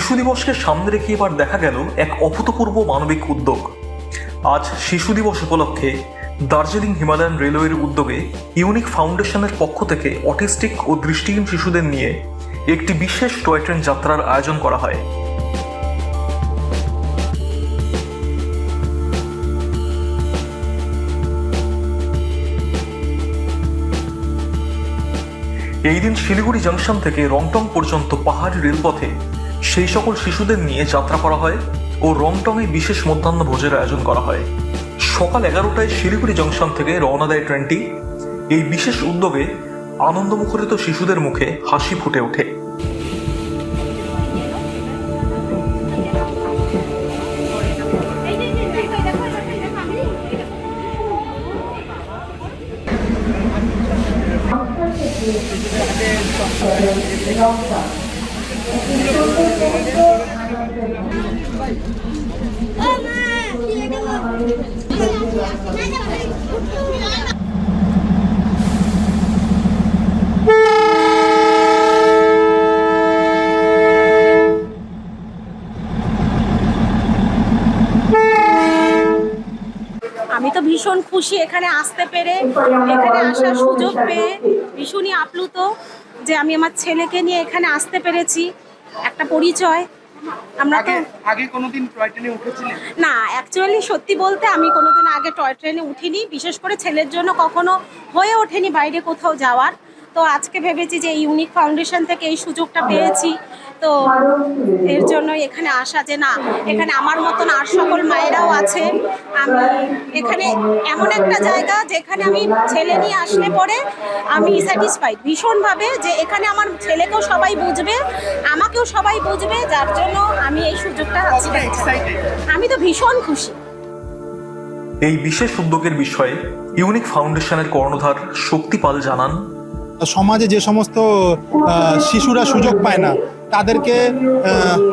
শিশু দিবসকে সামনে রেখে এবার দেখা গেল এক অভূতপূর্ব মানবিক উদ্যোগ। আজ শিশু দিবস উপলক্ষে দার্জিলিং হিমালয়ান রেলওয়ের উদ্যোগে ইউনিক ফাউন্ডেশনের পক্ষ থেকে অটিস্টিক ও দৃষ্টিহীন শিশুদের নিয়ে একটি বিশেষ টয় ট্রেন যাত্রার আয়োজন করা হয়। এই দিন শিলিগুড়ি জাংশন থেকে রংটং পর্যন্ত পাহাড়ি রেলপথে সেই সকল শিশুদের নিয়ে যাত্রা করা হয় ও রংটংয়ে বিশেষ মধ্যাহ্ন ভোজের আয়োজন করা হয় সকাল এগারোটায় শিলিগুড়ি জংশন থেকে রওনা দেয় ট্রেনটি এই বিশেষ উদ্যোগে আনন্দমুখরিত শিশুদের মুখে হাসি ফুটে ওঠে Thank you. আমি তো ভীষণ খুশি এখানে আসতে পেরে এখানে আসার সুযোগ পেয়ে ভীষণই আপ্লুত যে আমি আমার ছেলেকে নিয়ে এখানে আসতে পেরেছি। একটা পরিচয়। আমরা তো আগে কোনোদিন টয় ট্রেনে উঠেছিলেন না অ্যাকচুয়ালি সত্যি বলতে আমি কোনোদিন আগে টয় ট্রেনে উঠিনি। বিশেষ করে ছেলের জন্য কখনো হয়ে ওঠেনি বাইরে কোথাও যাওয়ার। তো আজকে ভেবেছি যে ইউনিক ফাউন্ডেশন থেকে এই সুযোগটা পেয়েছি। তো এর জন্য এখানে আসা যে না, এখানে আমার মতন আর সকল মায়েরাও আছে। আমি এখানে এমন একটা জায়গা যেখানে আমি ছেলে নিয়ে আসলে পরে আমি স্যাটিসফাইড ভীষণভাবে যে এখানে আমার ছেলেকেও সবাই বুঝবে, আমাকেও সবাই বুঝবে, যার জন্য আমি এই সুযোগটা আমি তো ভীষণ খুশি। এই বিশেষ উদ্যোগের বিষয়ে ইউনিক ফাউন্ডেশনের কর্ণধার শক্তি পাল জানান সমাজে যে সমস্ত শিশুরা সুযোগ পায় না, তাদেরকে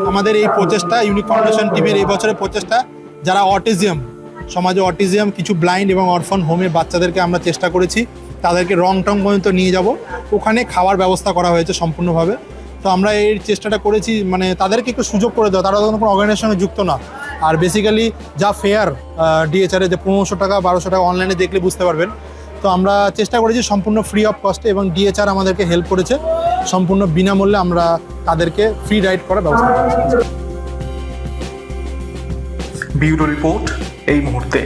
আমাদের এই প্রচেষ্টা ইউনিক ফাউন্ডেশন টিমের এই বছরের প্রচেষ্টা, যারা অটিজম সমাজে অটিজম কিছু ব্লাইন্ড এবং অরফান হোমের বাচ্চাদেরকে আমরা চেষ্টা করেছি, তাদেরকে রং টং পর্যন্ত নিয়ে যাব। ওখানে খাওয়ার ব্যবস্থা করা হয়েছে সম্পূর্ণভাবে। তো আমরা এই চেষ্টাটা করেছি মানে তাদেরকে একটু সুযোগ করে দেওয়া তারা তখন কোনো অর্গানাইজের সঙ্গে যুক্ত না। আর বেসিক্যালি যা ফেয়ার ডিএচআরে যে পনেরোশো টাকা, বারোশো টাকা অনলাইনে দেখলে বুঝতে পারবেন। তো আমরা চেষ্টা করেছি সম্পূর্ণ ফ্রি অফ কস্টে এবং ডিএচআর আমাদেরকে হেল্প করেছে। সম্পূর্ণ বিনামূল্যে আমরা তাদেরকে ফ্রি রাইড করার ব্যবস্থা করেছি। বিউরো রিপোর্ট এই মুহূর্তে।